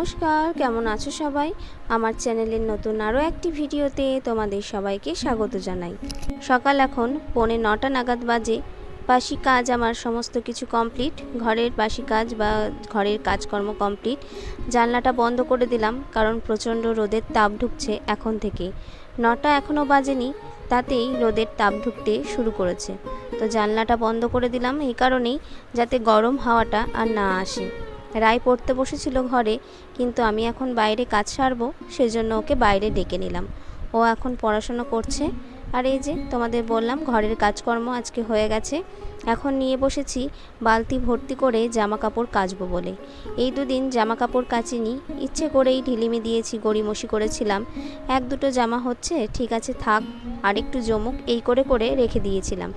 নমস্কার, কেমন আছো সবাই? আমার চ্যানেলের নতুন আরও একটি ভিডিওতে তোমাদের সবাইকে স্বাগত জানাই। সকাল এখন পৌনে নটা নাগাদ বাজে। বাসি কাজ আমার সমস্ত কিছু কমপ্লিট। ঘরের বাসি কাজ বা ঘরের কাজকর্ম কমপ্লিট। জানলাটা বন্ধ করে দিলাম কারণ প্রচণ্ড রোদের তাপ ঢুকছে এখন থেকে। নটা এখনও বাজেনি, তাতেই রোদের তাপ ঢুকতে শুরু করেছে। তো জানলাটা বন্ধ করে দিলাম এই কারণেই যাতে গরম হাওয়াটা আর না আসে। রায় পড়তে বসেছিল ঘরে কিন্তু আমি এখন বাইরে কাজ সারবো, সেজন্য ওকে বাইরে ডেকে নিলাম। ও এখন পড়াশোনা করছে। আর এই যে, তোমাদের বললাম, ঘরের কাজকর্ম আজকে হয়ে গেছে। এখন নিয়ে বসেছি, বালতি ভর্তি করে জামা কাপড় কাচবো বলে। এই দুদিন জামা কাপড় কাচিনি। ইচ্ছে করেই ঢিলিমি দিয়েছি, গড়িমসি করেছিলাম। এক দুটো জামা হচ্ছে, ঠিক আছে, থাক। আরেকটু জমুক, এই করে করে রেখে দিয়েছিলাম।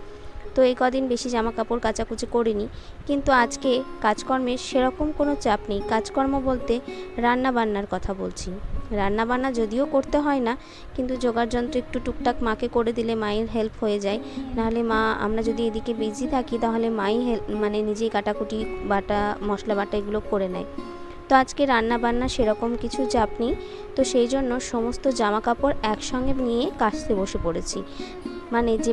তো এই কদিন বেশি জামা কাপড় কাচাকুচি করিনি। কিন্তু আজকে কাজকর্মের সেরকম কোনো চাপ নেই। কাজকর্ম বলতে রান্না বান্নার কথা বলছি। রান্না বান্না যদিও করতে হয় না, কিন্তু জোগাড় যন্ত্র একটু টুকটাক মাকে করে দিলে মায়ের হেল্প হয়ে যায়। নাহলে মা, আমরা যদি এদিকে বিজি থাকি, তাহলে মাই হেল্প মানে নিজেই কাটাকুটি, বাটা, মশলা বাটা এগুলো করে নেয়। তো আজকে রান্না বান্না সেরকম কিছু চাপ নেই। তো সেই জন্য সমস্ত জামা কাপড় একসঙ্গে নিয়ে কাচতে বসে পড়েছি। মানে যে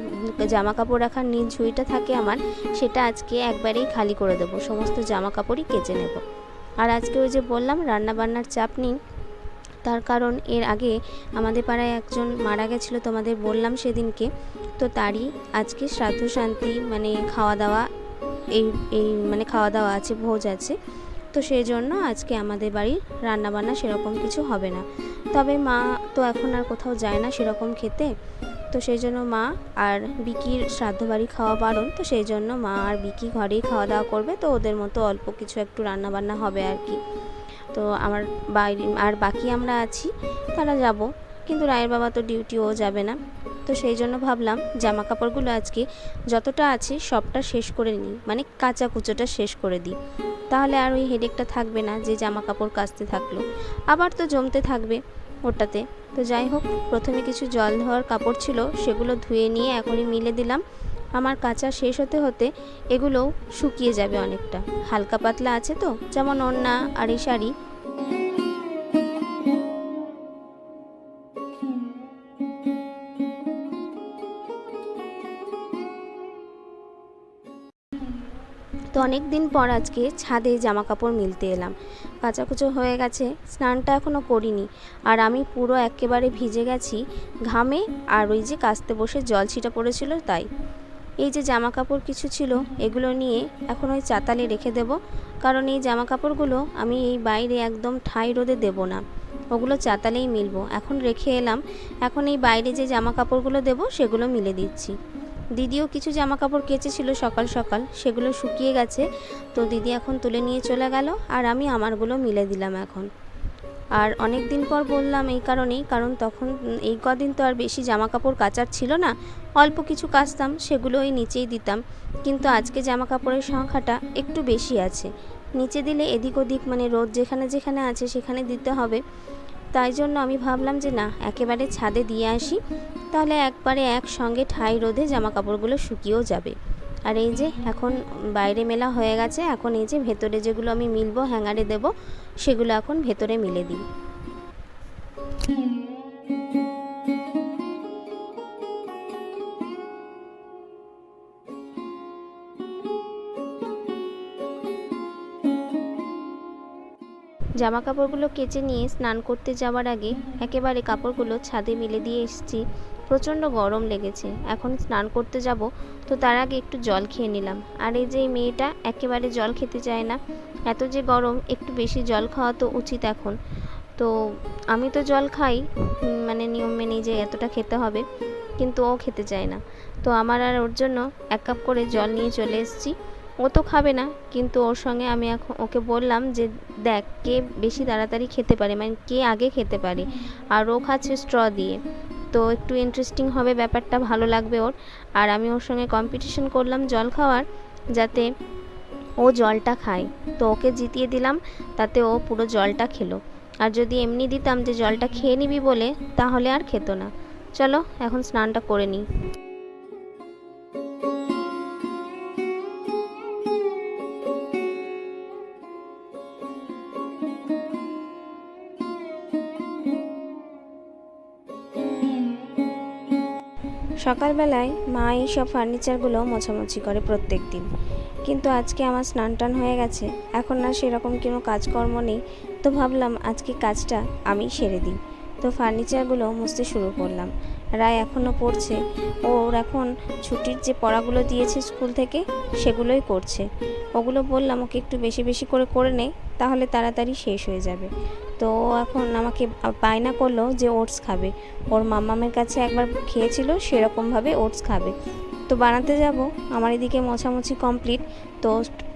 জামা কাপড় রাখার নীল ঝুড়িটা থাকে আমার, সেটা আজকে একবারেই খালি করে দেবো। সমস্ত জামা কাপড়ই কেচে নেব। আর আজকে ওই যে বললাম রান্না বান্নার চাপ নেই। তার কারণ এর আগে আমাদের পাড়ায় একজন মারা গেছিল, তোমাদের বললাম সেদিনকে। তো তারই আজকে শ্রাদ্ধ শান্তি মানে খাওয়া দাওয়া, এই এই মানে খাওয়া দাওয়া আছে, ভোজ আছে। তো সেই জন্য আজকে আমাদের বাড়ির রান্নাবান্না সেরকম কিছু হবে না। তবে মা তো এখন আর কোথাও যায় না সেরকম খেতে। তো সেই জন্য মা আর বিকির শ্রাদ্ধ বাড়ি খাওয়া বারণ, তো সেই জন্য মা আর বিকি ঘরেই খাওয়া দাওয়া করবে। তো ওদের মতো অল্প কিছু একটু রান্না বান্না হবে আর কি। তো আমার বাইরে আর বাকি আমরা আছি, তারা যাব। কিন্তু রায়ের বাবা তো ডিউটিও যাবে না। তো সেই জন্য ভাবলাম জামা কাপড়গুলো আজকে যতটা আছে সবটা শেষ করে নিই। মানে কাঁচা কুচোটা শেষ করে দিই। তাহলে আর ওই হেডেকটা থাকবে না যে জামা কাপড় কাচতে থাকল। আবার তো জমতে থাকবে। ওটাতে। তো যাই হোক, প্রথমে কিছু জল ধোয়ার কাপড় ছিল, সেগুলো ধুয়ে নিয়ে এখনই মিলে দিলাম। আমার কাঁচা শেষ হতে হতে এগুলোও শুকিয়ে যাবে অনেকটা। হালকা পাতলা আছে তো, যেমন ওড়না আর শাড়ি তো অনেক দিন পর আজকে ছাদে জামা কাপড় মিলতে এলাম। কাচাকুচো হয়ে গেছে, স্নানটা এখনও করিনি। আর আমি পুরো একেবারে ভিজে গেছি, ঘামে আর ওই যে কাস্তে বসে জল ছিটা পড়েছিল তাই। এই যে জামা কাপড় কিছু ছিল, এগুলো নিয়ে এখন ওই চাতালে রেখে দেব, কারণ এই জামা কাপড়গুলো আমি এই বাইরে একদম ঠাই রোদে দেব না। ওগুলো চাতালেই মিলবো। এখন রেখে এলাম, এখন এই বাইরে যে জামা কাপড়গুলো দেবো, সেগুলো মিলে দিচ্ছি। দিদিও কিছু জামা কাপড় কেচেছিল সকাল সকাল, সেগুলো শুকিয়ে গেছে। তো দিদি এখন তুলে নিয়ে চলে গেল আর আমি আমারগুলো মিলে দিলাম এখন। আর অনেক দিন পর বললাম এই কারণেই, কারণ তখন এই কদিন তো আর বেশি জামা কাপড় কাচার ছিল না। অল্প কিছু কাচতাম সেগুলো ওই নিচেই দিতাম। কিন্তু আজকে জামা কাপড়ের সংখ্যাটা একটু বেশি আছে। নিচে দিলে এদিক ওদিক মানে রোদ যেখানে যেখানে আছে সেখানে দিতে হবে। তাই জন্য আমি ভাবলাম যে না, একেবারে ছাদে দিয়ে আসি। তাহলে একবারে একসঙ্গে ঠাই রোদে জামা কাপড়গুলো শুকিয়েও যাবে। আর এই যে এখন বাইরে মেলা হয়ে গেছে, এখন এই যে ভেতরে যেগুলো আমি মিলবো, হ্যাঙ্গারে দেব, সেগুলো এখন ভেতরে মিলে দিই। জামা কাপড়গুলো কেচে নিয়ে স্নান করতে যাওয়ার আগে একেবারে কাপড়গুলো ছাদে মিলে দিয়ে এসেছি। প্রচণ্ড গরম লেগেছে। এখন স্নান করতে যাব, তো তার আগে একটু জল খেয়ে নিলাম। আর এই যে মেয়েটা একেবারে জল খেতে চায় না। এত যে গরম, একটু বেশি জল খাওয়া তো উচিত এখন। তো আমি তো জল খাই মানে নিয়ম মেনে যে এতটা খেতে হবে, কিন্তু ও খেতে চায় না। তো আমার আর ওর জন্য এক কাপ করে জল নিয়ে চলে এসেছি। ও তো খাবে না। কিন্তু ওর সঙ্গে আমি এখন ওকে বললাম যে, দেখ, কে বেশি তাড়াতাড়ি খেতে পারে? মানে কে আগে খেতে পারে? আর ও খাচ্ছে স্ট্র দিয়ে। তো একটু ইন্টারেস্টিং হবে ব্যাপারটা, ভালো লাগবে ওর। আর আমি ওর সঙ্গে কম্পিটিশন করলাম জল খাওয়ার, যাতে ও জলটা খায়। তো ওকে জিতিয়ে দিলাম, তাতে ও পুরো জলটা খেলো। আর যদি এমনি দিতাম যে, জলটা খেয়ে নিবি বলে, তাহলে আর খেতো না। চলো, এখন স্নানটা করে নিই। সকালবেলায় মা এই সব ফার্নিচারগুলো মোছামুছি করে প্রত্যেক দিন। কিন্তু আজকে আমার স্নান টান হয়ে গেছে, এখন না সেরকম কোনো কাজকর্ম নেই। তো ভাবলাম আজকে কাজটা আমি সেরে দিই। তো ফার্নিচারগুলো মুছতে শুরু করলাম। রায় এখনও পড়ছে। ওর এখন ছুটির যে পড়াগুলো দিয়েছে স্কুল থেকে, সেগুলোই করছে। ওগুলো বললাম, ওকে একটু বেশি বেশি করে করে নে, তাহলে তাড়াতাড়ি শেষ হয়ে যাবে। তো এখন আমাকে বায়না করল যে ওটস খাবে। ওর মাম্মামের কাছে একবার খেয়েছিল সেরকমভাবে ওটস খাবে। তো বানাতে যাব। আমার এদিকে মোছামুছি কমপ্লিট তো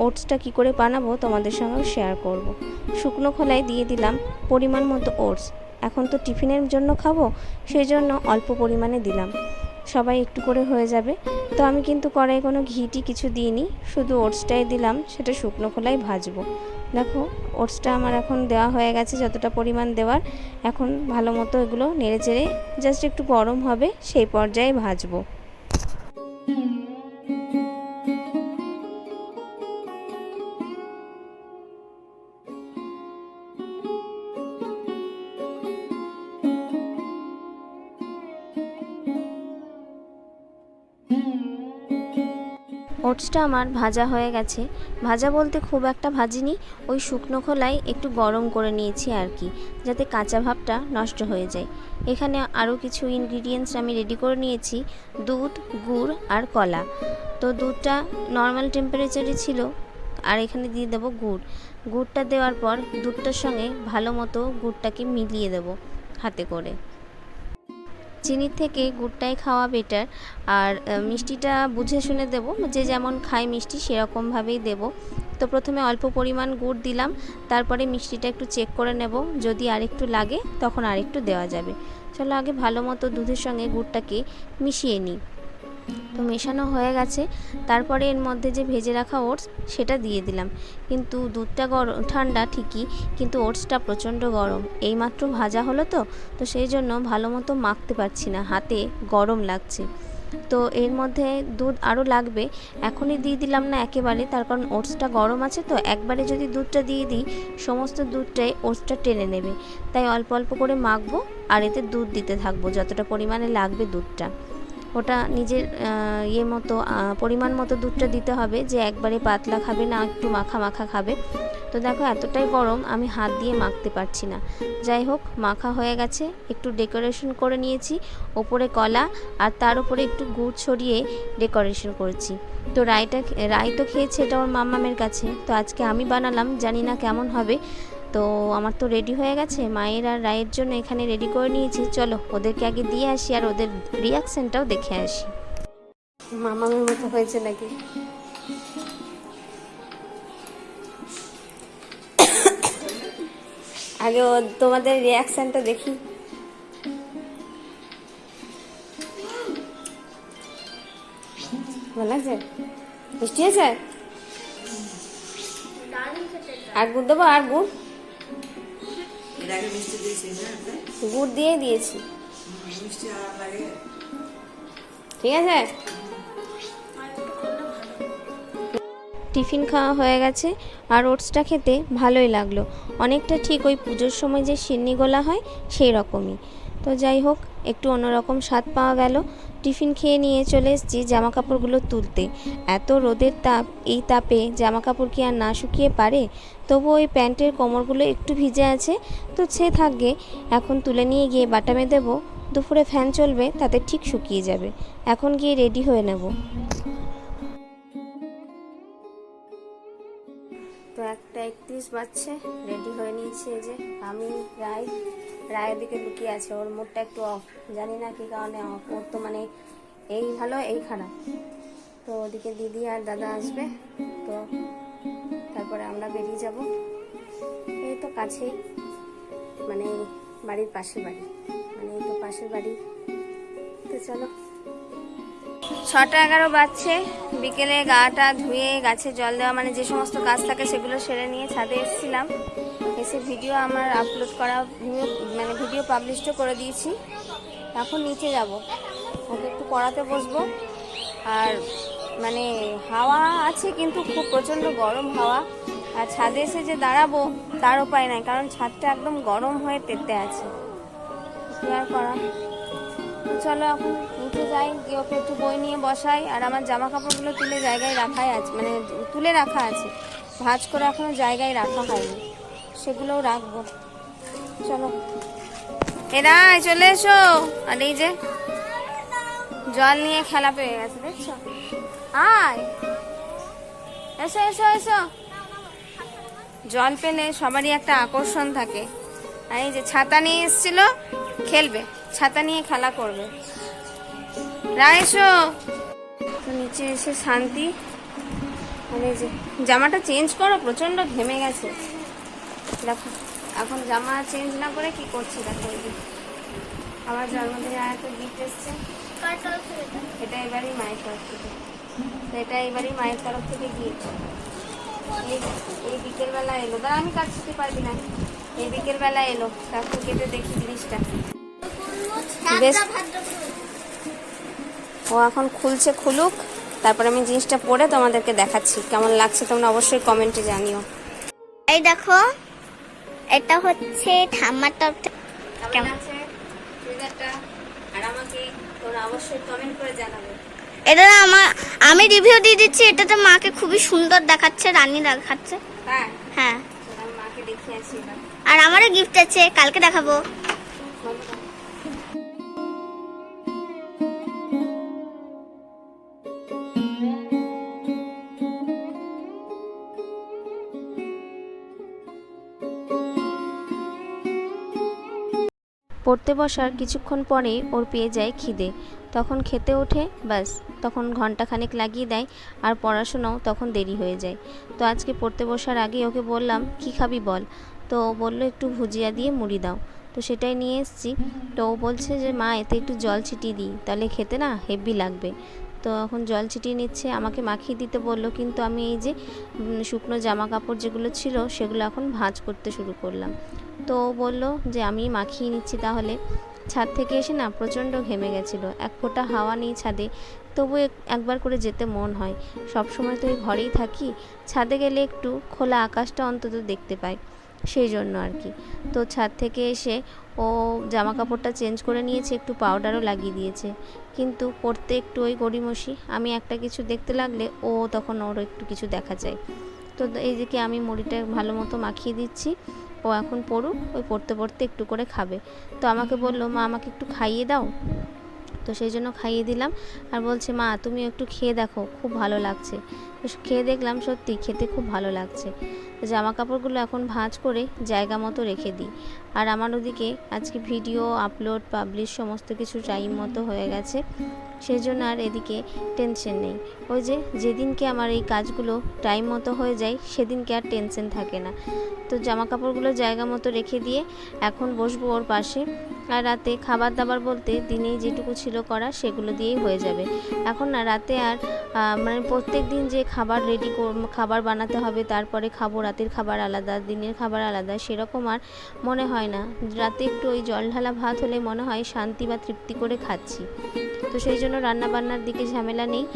ওটসটা কি করে বানাবো তোমাদের সঙ্গে শেয়ার করব। শুকনো খোলায় দিয়ে দিলাম পরিমাণ মতো ওটস। এখন তো টিফিনের জন্য খাব সেই জন্য অল্প পরিমাণে দিলাম। সবাই একটু করে হয়ে যাবে। তো আমি কিন্তু কড়াই কোনো ঘিটি কিছু দিইনি, শুধু ওটসটাই দিলাম, সেটা শুকনো খোলায় ভাজবো। দেখো, ওটসটা আমার এখন দেওয়া হয়ে গেছে যতটা পরিমাণ দেওয়ার। এখন ভালো মতো এগুলো নেড়ে চেড়ে, জাস্ট একটু গরম হবে, সেই পর্যায়ে ভাজবো। ওটসটা আমার ভাজা হয়ে গেছে। ভাজা বলতে খুব একটা ভাজিনি, ওই শুকনো খোলায় একটু গরম করে নিয়েছি আর কি, যাতে কাঁচা ভাবটা নষ্ট হয়ে যায়। এখানে আরও কিছু ইনগ্রিডিয়েন্টস আমি রেডি করে নিয়েছি, দুধ, গুড় আর কলা। তো দুধটা নর্মাল টেম্পারেচারে ছিল, আর এখানে দিয়ে দেবো গুড়। গুড়টা দেওয়ার পর দুধটার সঙ্গে ভালো মতো গুড়টাকে মিলিয়ে দেবো হাতে করে। চিনির থেকে গুড়টাই খাওয়া বেটার আর মিষ্টিটা বুঝে শুনে দেব। যে যেমন খায় মিষ্টি, সেরকমভাবেই দেব। তো প্রথমে অল্প পরিমাণ গুড় দিলাম। তারপরে মিষ্টিটা একটু চেক করে নেব। যদি আরেকটু লাগে, তখন আরেকটু দেওয়া যাবে। চলো আগে ভালো মতো দুধের সঙ্গে গুড়টাকে মিশিয়ে নিই। তো মেশানো হয়ে গেছে। তারপরে এর মধ্যে যে ভেজে রাখা ওটস, সেটা দিয়ে দিলাম। কিন্তু দুধটা গরম ঠান্ডা ঠিকই, কিন্তু ওটসটা প্রচণ্ড গরম। এইমাত্র ভাজা হলো তো তো সেই জন্য ভালো মতো মাখতে পারছি না, হাতে গরম লাগছে। তো এর মধ্যে দুধ আরও লাগবে। এখনই দিয়ে দিলাম না একেবারে, তার কারণ ওটসটা গরম আছে তো, একবারে যদি দুধটা দিয়ে দিই, সমস্ত দুধটাই ওটসটা টেনে নেবে। তাই অল্প অল্প করে মাখবো, আর এতে দুধ দিতে থাকব, যতটা পরিমাণে লাগবে দুধটা। ওটা নিজের ইয়ে মতো পরিমাণ মতো দুধটা দিতে হবে যে একবারে পাতলা খাবে না, একটু মাখা মাখা খাবে। তো দেখো এতটাই গরম, আমি হাত দিয়ে মাখতে পারছি না। যাই হোক, মাখা হয়ে গেছে, একটু ডেকোরেশন করে নিয়েছি, ওপরে কলা আর তার উপরে একটু গুড় ছড়িয়ে ডেকোরেশন করেছি। তো রায়টা, রায় তো খেয়েছে এটা ওর মাম্মামের কাছে। তো আজকে আমি বানালাম, জানি না কেমন হবে। তো আমার তো রেডি হয়ে গেছে। মায়ের আর রায়ের জন্য এখানে রেডি করে নিয়েছি। চলো, ওদেরকে আগে দিয়ে আসি আর ওদের রিয়াকশনটাও দেখে আসি। মামামের মতো হয়েছে নাকি? আগে তোমাদের রিয়াকশনটা দেখি। মিষ্টি আছে? আর গুড় দেবো আর গুড় গুড় দিয়ে দিয়েছি। ঠিক আছে? টিফিন খাওয়া হয়ে গেছে আর ওটসটা খেতে ভালোই লাগল। অনেকটা ঠিক ওই পুজোর সময় যে সিন্নি গোলা হয় সেই রকমই। তো যাই হোক একটু অন্যরকম স্বাদ পাওয়া গেল। টিফিন খেয়ে নিয়ে চলে এসেছি জামা কাপড়গুলো তুলতে। এত রোদের তাপ, এই তাপে জামা কাপড় কি আর না শুকিয়ে পারে? তবু ওই প্যান্টের কোমরগুলো একটু ভিজে আছে। তো সে থাকবে, এখন তুলে নিয়ে গিয়ে বাটামে দেবো। দুপুরে ফ্যান চলবে, তাতে ঠিক শুকিয়ে যাবে। এখন গিয়ে রেডি হয়ে নেব। একটা একত্রিশ বাজছে রেডি হয়ে নিয়েছি এই যে। আমি, রায়, রায়ের দিকে লুকিয়ে আছে, ওর মুডটা একটু অফ জানি না কী কারণে অফ ওর তো মানে এই ভালো, এই খারাপ। তো ওদিকে দিদি আর দাদা আসবে, তো তারপরে আমরা বেরিয়ে যাব। এই তো কাছেই মানে বাড়ির পাশের বাড়ি। মানে এই তো পাশের বাড়ি। তো চলো। ছটা এগারো বাজছে। বিকেলে গাটা ধুয়ে গাছে জল দেওয়া মানে যে সমস্ত কাজ থাকে সেগুলো সেরে নিয়ে ছাদে এসেছিলাম। এসে ভিডিও আমার আপলোড করা মানে ভিডিও পাবলিশও করে দিয়েছি। এখন নিচে যাব। ওকে একটু পড়াতে বসবো। আর মানে হাওয়া আছে কিন্তু খুব প্রচণ্ড গরম হাওয়া। আর ছাদে এসে যে দাঁড়াবো, তার উপায় নাই। কারণ ছাদটা একদম গরম হয়ে তেতে আছে। কি আর করা? চলো এখন। উঠে যাই ওকে একটু বই নিয়ে বসাই, আর আমার জামা কাপড়গুলো তুলে জায়গায় রাখাই আছে মানে তুলে রাখা আছে। ভাঁজ করে এখনও জায়গায় রাখা হয়নি। সেগুলোও রাখব। চলো। এরা চলে এসো। আর এই যে, জল নিয়ে খেলা পেয়ে গেছে, দেখছ? আয়। এসো এসো এসো। জল পেলে সবারই একটা আকর্ষণ থাকে। আর এই যে ছাতা নিয়ে এসেছিল, খেলবে। ছাতা নিয়ে খেলা করবে। রা এসো নিচে এসে শান্তি। এই যে জামাটা চেঞ্জ করো প্রচণ্ড ঘেমে গেছে। দেখো এখন জামা চেঞ্জ না করে কি করছি দেখো আমার জন্মদিনে আর একটা গিফট এসছে। এটা এবারই মায়ের তরফ থেকে। এটা এবারই মায়ের তরফ থেকে গিফট এই বিকেলবেলা এলো। দাঁড়া আমি কাজ করতে পারবি না। এই বিকেলবেলা এলো। তারপর কেটে দেখি জিনিসটা। বেশ। ও এখন খুলছে খুলুক। তারপর আমি জিনিসটা পরে তোমাদেরকে দেখাচ্ছি। কেমন লাগছে তোমরা অবশ্যই কমেন্টে জানিও। এই দেখো এটা হচ্ছে ঠাম্মার তরফ কেমন আর আমাকে তোমরা অবশ্যই কমেন্ট করে জানাবে। এটা না আমার আমি রিভিউ দিয়ে দিচ্ছি এটা তো মাকে খুবই সুন্দর দেখাচ্ছে রানী দেখাচ্ছে। হ্যাঁ? হ্যাঁ। আর আমারও গিফট আছে কালকে দেখাবো। পড়তে বসার কিছুক্ষণ পরেই ওর পেয়ে যায় খিদে। তখন খেতে ওঠে, ব্যাস। তখন ঘন্টাখানেক লাগিয়ে দেয় আর পড়াশোনাও তখন দেরি হয়ে যায়। তো আজকে পড়তে বসার আগে ওকে বললাম, কি খাবি বল? তো ও বলল, একটু ভুজিয়া দিয়ে মুড়ি দাও। তো সেটাই নিয়ে এসেছি। তো ও বলছে যে, মা, এতে একটু জল ছিটিয়ে দিই, তাহলে খেতে না হেভি লাগবে। তো এখন জল ছিটিয়ে নিচ্ছে, আমাকে মাখিয়ে দিতে বলল, কিন্তু আমি এই যে শুকনো জামা কাপড় যেগুলো ছিল, সেগুলো এখন ভাঁজ করতে শুরু করলাম। তো বলল যে আমি মাখিয়ে নিচ্ছি তাহলে। ছাদ থেকে এসে না প্রচণ্ড ঘেমে গেছিল। এক ফোঁটা হাওয়া নেই ছাদে তবু একবার করে যেতে মন হয়। সব সময় তো এই ঘরেই থাকি, ছাদে গেলে একটু খোলা আকাশটা অন্তত দেখতে পাই, সেই জন্য আর কি। তো ছাদ থেকে এসে ও জামা কাপড়টা চেঞ্জ করে নিয়েছে, একটু পাউডারও লাগিয়ে দিয়েছে। কিন্তু পড়তে একটু ওই গড়িমসি, আমি একটা কিছু দেখতে লাগলে ও তখন ওর একটু কিছু দেখা যায়। তো এই দিকে আমি মুড়িটা ভালো মতো মাখিয়ে দিচ্ছি ও এখন পড়ুক, ওই পড়তে পড়তে একটু করে খাবে। তো আমাকে বলল, মা, আমাকে একটু খাইয়ে দাও। তো সেই জন্য খাইয়ে দিলাম। আর বলছে, মা, তুমি একটু খেয়ে দেখো, খুব ভালো লাগছে। খেয়ে দেখলাম সত্যি খেতে খুব ভালো লাগছে। জামা কাপড়গুলো এখন ভাঁজ করে জায়গা মতো রেখে দিই। আর আমার ওদিকে আজকে ভিডিও, আপলোড, পাবলিশ সমস্ত কিছু টাইম মতো হয়ে গেছে। সেই জন্য আর এদিকে টেনশন নেই। ওই যে যেদিনকে আমার এই কাজগুলো টাইম মতো হয়ে যায়, সেদিনকে আর টেনশন থাকে না। তো জামা কাপড়গুলো জায়গা মতো রেখে দিয়ে এখন বসবো ওর পাশে। আর রাতে খাবার দাবার বলতে দিনেই যেটুকু ছিল করা, সেগুলো দিয়েই হয়ে যাবে। এখন না রাতে আর মানে প্রত্যেক দিন যে খাবার রেডি খাবার বানাতে হবে, তারপরে খাব, রাতের খাবার আলাদা, দিনের খাবার আলাদা, সেরকম আর মনে হয় না। রাতে একটু ওই জল ঢালা ভাত হলে মনে হয় শান্তি বা তৃপ্তি করে খাচ্ছি। তো সেই জন্য রান্না বান্নার দিকে ঝামেলা নেই।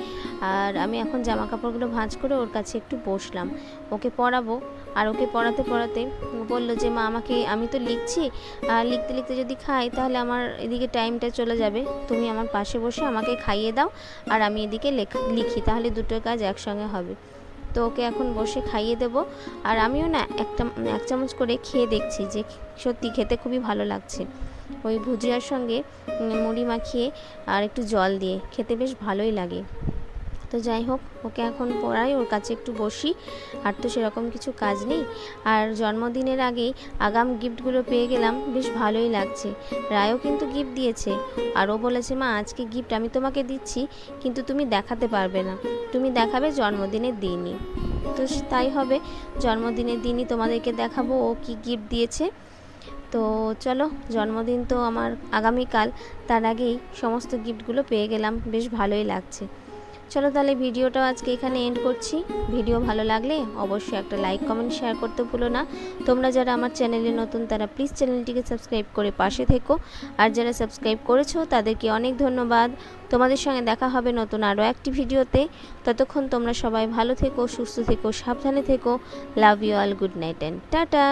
আর আমি এখন জামা কাপড়গুলো ভাঁজ করে ওর কাছে একটু বসলাম। ওকে পড়াবো। আর ওকে পড়াতে পড়াতে বলল যে, মা, আমাকে, আমি তো লিখছি। আর লিখতে লিখতে যদি খাই, তাহলে আমার এদিকে টাইমটা চলে যাবে। তুমি আমার পাশে বসে আমাকে খাইয়ে দাও। আর আমি এদিকে লেখ- লিখি। তাহলে দুটো কাজ একসঙ্গে হবে। তো ওকে এখন বসে খাইয়ে দেব। আর আমিও না একটা, এক চামচ করে খেয়ে দেখছি যে, সত্যি খেতে খুবই ভালো লাগছে। ওই ভুজিয়ার সঙ্গে মুড়ি মাখিয়ে আর একটু জল দিয়ে। খেতে বেশ ভালোই লাগে। তো যাই হোক, ওকে এখন পড়াই, ওর কাছে একটু বসি। আর তো সেরকম কিছু কাজ নেই। আর জন্মদিনের আগেই আগাম গিফটগুলো পেয়ে গেলাম, বেশ ভালোই লাগছে। রায়ও কিন্তু গিফট দিয়েছে। আর ও বলেছে, মা, আজকে গিফট আমি তোমাকে দিচ্ছি, কিন্তু তুমি দেখাতে পারবে না। তুমি দেখাবে জন্মদিনের দিনই। তো তাই হবে। জন্মদিনের দিনই তোমাদেরকে দেখাবো ও কি গিফট দিয়েছে। তো চলো, জন্মদিন তো আমার আগামীকাল। তার আগেই সমস্ত গিফটগুলো পেয়ে গেলাম, বেশ ভালোই লাগছে। চলো তাহলে ভিডিওটা আজকে এখানে এন্ড করছি। ভিডিও ভালো লাগলে অবশ্যই একটা লাইক কমেন্ট শেয়ার করতে ভুলো না। তোমরা যারা আমার চ্যানেলে নতুন, তারা প্লিজ চ্যানেলটিকে সাবস্ক্রাইব করে পাশে থেকো। আর যারা সাবস্ক্রাইব করেছ, তাদেরকে অনেক ধন্যবাদ। তোমাদের সঙ্গে দেখা হবে নতুন আরও একটি ভিডিওতে। ততক্ষণ তোমরা সবাই ভালো থেকো, সুস্থ থেকো, সাবধানে থেকো। Love you all good night and tata